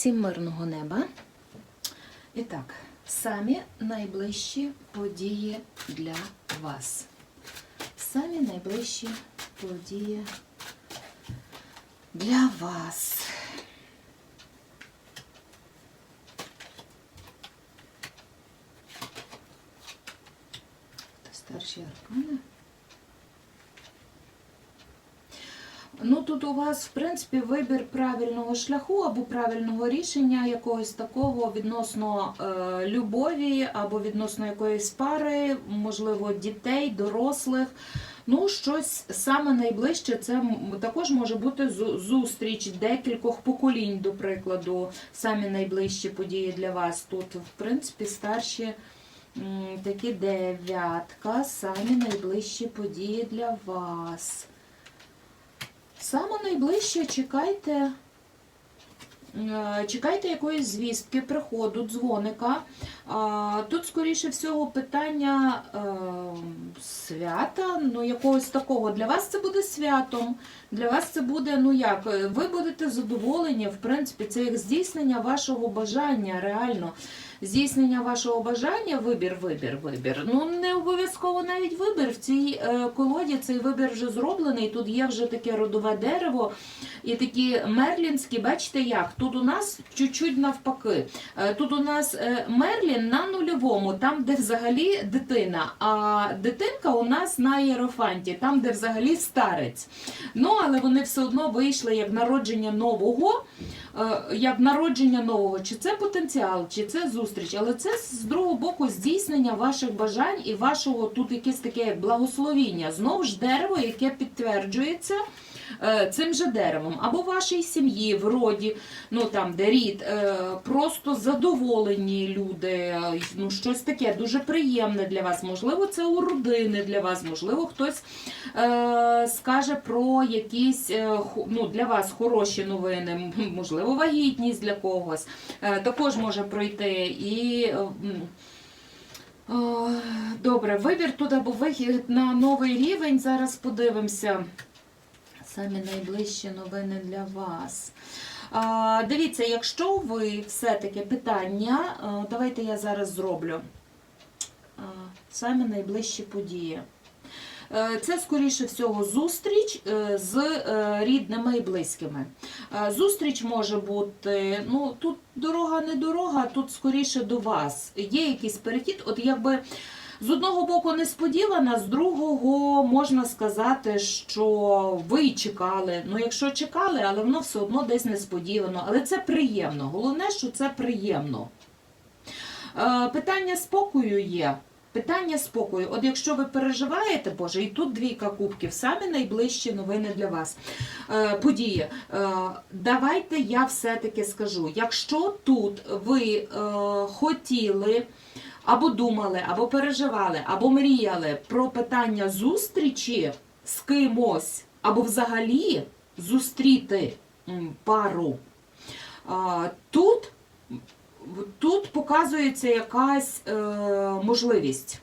Всім мирного неба. І так, самі найближчі події для вас. Самі найближчі події для вас. Старші аркани. Ну тут у вас, в принципі, вибір правильного шляху або правильного рішення якогось такого відносно е, любові або відносно якоїсь пари, можливо, дітей, дорослих. Ну, щось саме найближче, це також може бути зустріч декількох поколінь, до прикладу, самі найближчі події для вас. Тут, в принципі, старші такі дев'ятка, самі найближчі події для вас. Саме найближче чекайте, е, чекайте якоїсь звістки, приходу, дзвоника. Тут, скоріше всього, питання е, свята, ну якогось такого. Для вас це буде святом. Для вас це буде, ну як, е, ви будете задоволені, в принципі, це як здійснення вашого бажання, реально. Здійснення вашого бажання, вибір, вибір, вибір. Ну не обов'язково навіть вибір. В цій е, колоді цей вибір вже зроблений. Тут є вже таке родове дерево і такі мерлінські, бачите як? Тут у нас чуть-чуть навпаки. Е, Тут у нас е, Мерлін на нульовому, там, де взагалі дитина, а дитинка у нас на єрофанті, там, де взагалі старець. Ну, але вони все одно вийшли як народження нового. Е, Як народження нового, чи це потенціал, чи це зустріч, але це з другого боку здійснення ваших бажань і вашого тут якесь таке благословіння. Знову ж дерево, яке підтверджується цим же деревом, або вашій сім'ї, в роді, ну там де рід, е, просто задоволені люди, е, ну щось таке дуже приємне для вас. Можливо, це у родини для вас, можливо, хтось е, скаже про якісь е, ну, для вас хороші новини, можливо, вагітність для когось. Е, також може пройти і. е, Добре, вибір тут або вихід на новий рівень. Зараз подивимося. Самі найближчі новини для вас. Дивіться, якщо ви все-таки питання, давайте я зараз зроблю. А, самі найближчі події. Е, Це, скоріше всього, зустріч е, з е, рідними і близькими. Зустріч може бути, ну тут дорога не дорога, тут скоріше до вас. Є якийсь перехід, от якби з одного боку несподівана, з другого можна сказати, що ви чекали. Ну, якщо чекали, але воно все одно десь несподівано. Але це приємно. Головне, що це приємно. Е, Питання спокою є. Питання спокою. От якщо ви переживаєте, Боже, і тут двійка кубків, самі найближчі новини для вас. Е, події. Е, давайте я все-таки скажу. Якщо тут ви е, хотіли або думали, або переживали, або мріяли про питання зустрічі з кимось, або взагалі зустріти пару, тут Тут показується якась е, можливість.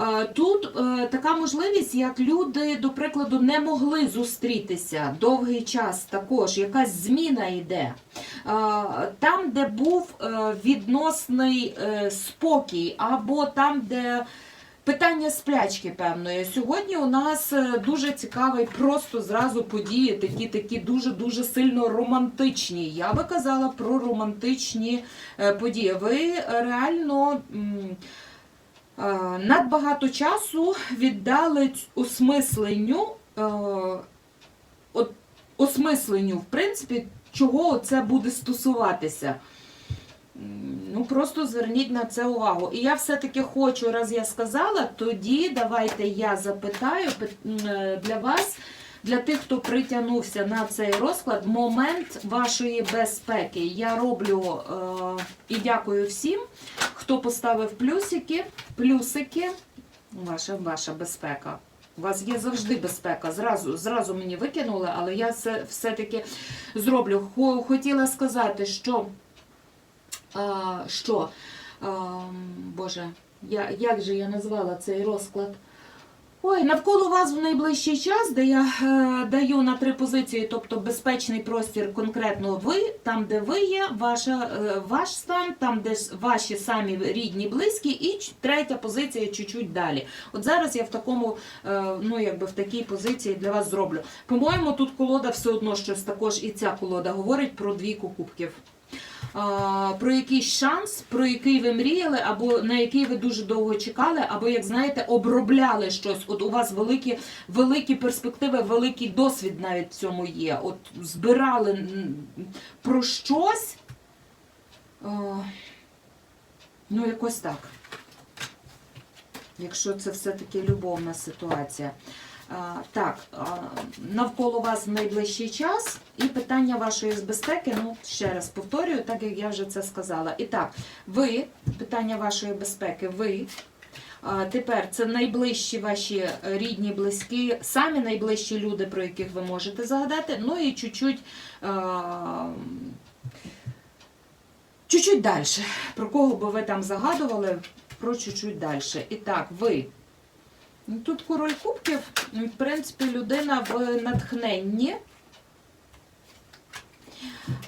Е, Тут е, така можливість, як люди, до прикладу, не могли зустрітися довгий час також, якась зміна йде. Е, Там, де був відносний спокій, або там, де питання сплячки певної. Сьогодні у нас дуже цікавий, просто зразу події, такі такі дуже-дуже сильно романтичні. Я би казала про романтичні події. Ви реально. Е, Надбагато часу віддали осмисленню, е, осмисленню, в принципі, чого це буде стосуватися. Ну, просто зверніть на це увагу. І я все-таки хочу, раз я сказала, тоді давайте я запитаю е, для вас, для тих, хто притягнувся на цей розклад, момент вашої безпеки. Я роблю е, і дякую всім, хто поставив плюсики, плюсики. Ваша, ваша безпека. У вас є завжди безпека. Зразу, зразу мені викинули, але я це все-таки зроблю. Хотіла сказати, що а, що, а, Боже, я, як же я назвала цей розклад? Ой, навколо вас в найближчий час, де я е, даю на три позиції, тобто безпечний простір, конкретно ви, там, де ви є, ваша, е, ваш стан, там, де ваші самі рідні, близькі, і третя позиція чуть-чуть далі. От зараз я в такому, е, ну якби в такій позиції для вас зроблю. По-моєму, тут колода все одно щось також, і ця колода говорить про двійку кубків. Про якийсь шанс, про який ви мріяли, або на який ви дуже довго чекали, або, як знаєте, обробляли щось. От у вас великі, великі перспективи, великий досвід навіть в цьому є. От збирали про щось. Ну, якось так. Якщо це все-таки любовна ситуація. Так, навколо вас в найближчий час і питання вашої безпеки, ну ще раз повторюю, так як я вже це сказала. І так, ви, питання вашої безпеки, ви. Тепер це найближчі ваші рідні, близькі, самі найближчі люди, про яких ви можете загадати. Ну і чуть-чуть, чуть-чуть далі. Про кого би ви там загадували, про чуть-чуть далі. І так, ви. Ну, Тут король кубків, в принципі, людина в натхненні.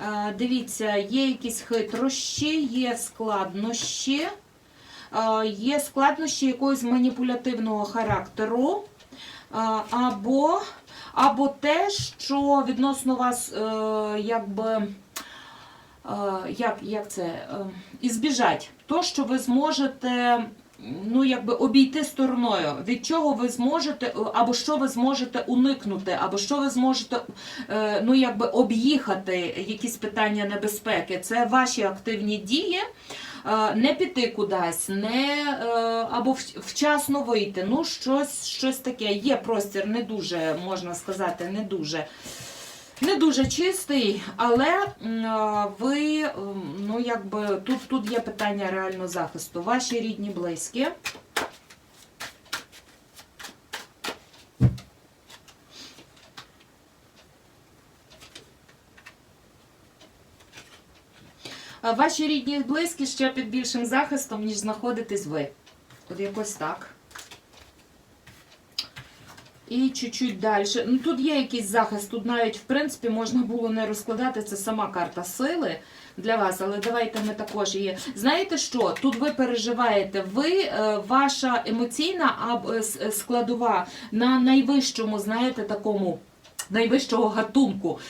Е, Дивіться, є якісь хитрощі, є складнощі, е, є складнощі якогось маніпулятивного характеру, е, або, або те, що відносно вас, е, якби. е, Як, як це? е, Ізбіжать. То, що ви зможете ну, якби обійти стороною, від чого ви зможете, або що ви зможете уникнути, або що ви зможете е, ну, якби об'їхати якісь питання небезпеки. Це ваші активні дії. Е, Не піти кудись, не е, або вчасно вийти. Ну, щось, щось таке. Є простір, не дуже, можна сказати, не дуже. Не дуже чистий, але ви, ну якби тут, тут є питання реально захисту. Ваші рідні, близькі. Ваші рідні близькі ще під більшим захистом, ніж знаходитесь ви. От якось так. І чуть-чуть далі. Ну, тут є якийсь захист, тут навіть, в принципі, можна було не розкладати, це сама карта сили для вас, але давайте ми також її. Знаєте що? Тут ви переживаєте, ви, е, ваша емоційна е, е, складова на найвищому, знаєте, такому найвищого гатунку.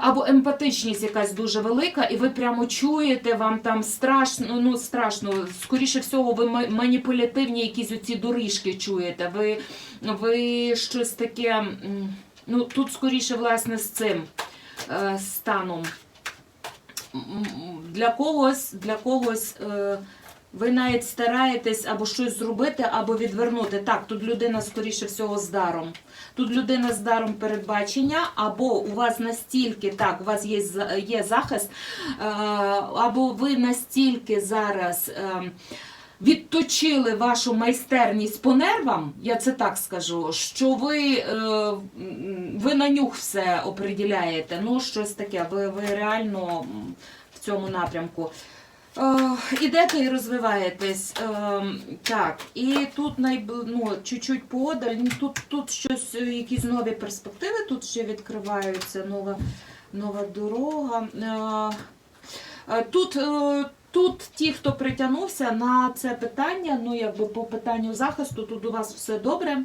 Або емпатичність якась дуже велика, і ви прямо чуєте, вам там страшно, ну страшно, скоріше всього, ви маніпулятивні якісь оці доріжки чуєте. Ви, ви щось таке, ну тут скоріше, власне, з цим е, станом. Для когось, для когось. Ви навіть стараєтесь або щось зробити, або відвернути. Так, тут людина, скоріше всього, з даром. Тут людина з даром передбачення, або у вас настільки, так, у вас є, є захист, е, або ви настільки зараз. е, Відточили вашу майстерність по нервам, я це так скажу, що ви, е, ви на нюх все оприділяєте. Ну, щось таке, ви, ви реально в цьому напрямку. Е, Ідете і розвиваєтесь. Е, Так, і тут найб... ну, чуть-чуть подаль, ну, тут, тут щось, е, якісь нові перспективи, тут ще відкриваються нова, нова дорога. Тут, тут ті, хто притягнувся на це питання, ну якби по питанню захисту, тут у вас все добре.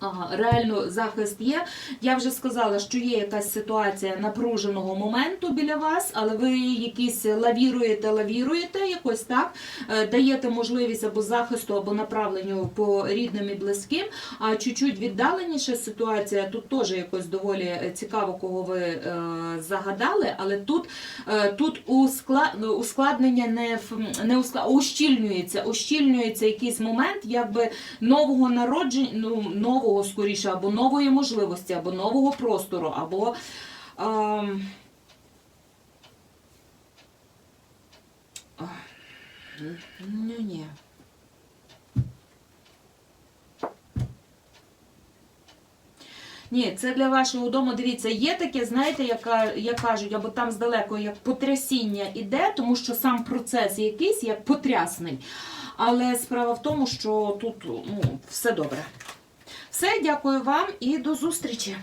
Ага, реально захист є. Я вже сказала, що є якась ситуація напруженого моменту біля вас, але ви якісь лавіруєте, лавіруєте, якось так, е, даєте можливість або захисту, або направленню по рідним і близьким. А чуть-чуть віддаленіша ситуація, тут теж якось доволі цікаво, кого ви е, загадали, але тут, е, тут ускладнення не, не ускла- а ущільнюється, ущільнюється якийсь момент, якби нового народження, ну, нового скоріше, або нової можливості, або нового простору, або. ем, а, Ну ні. Ні, це для вашого дому. Дивіться, є таке, знаєте, яка, як кажуть, або там здалеку як потрясіння іде, тому що сам процес якийсь як потрясний. Але справа в тому, що тут ну, все добре. Все, дякую вам і до зустрічі!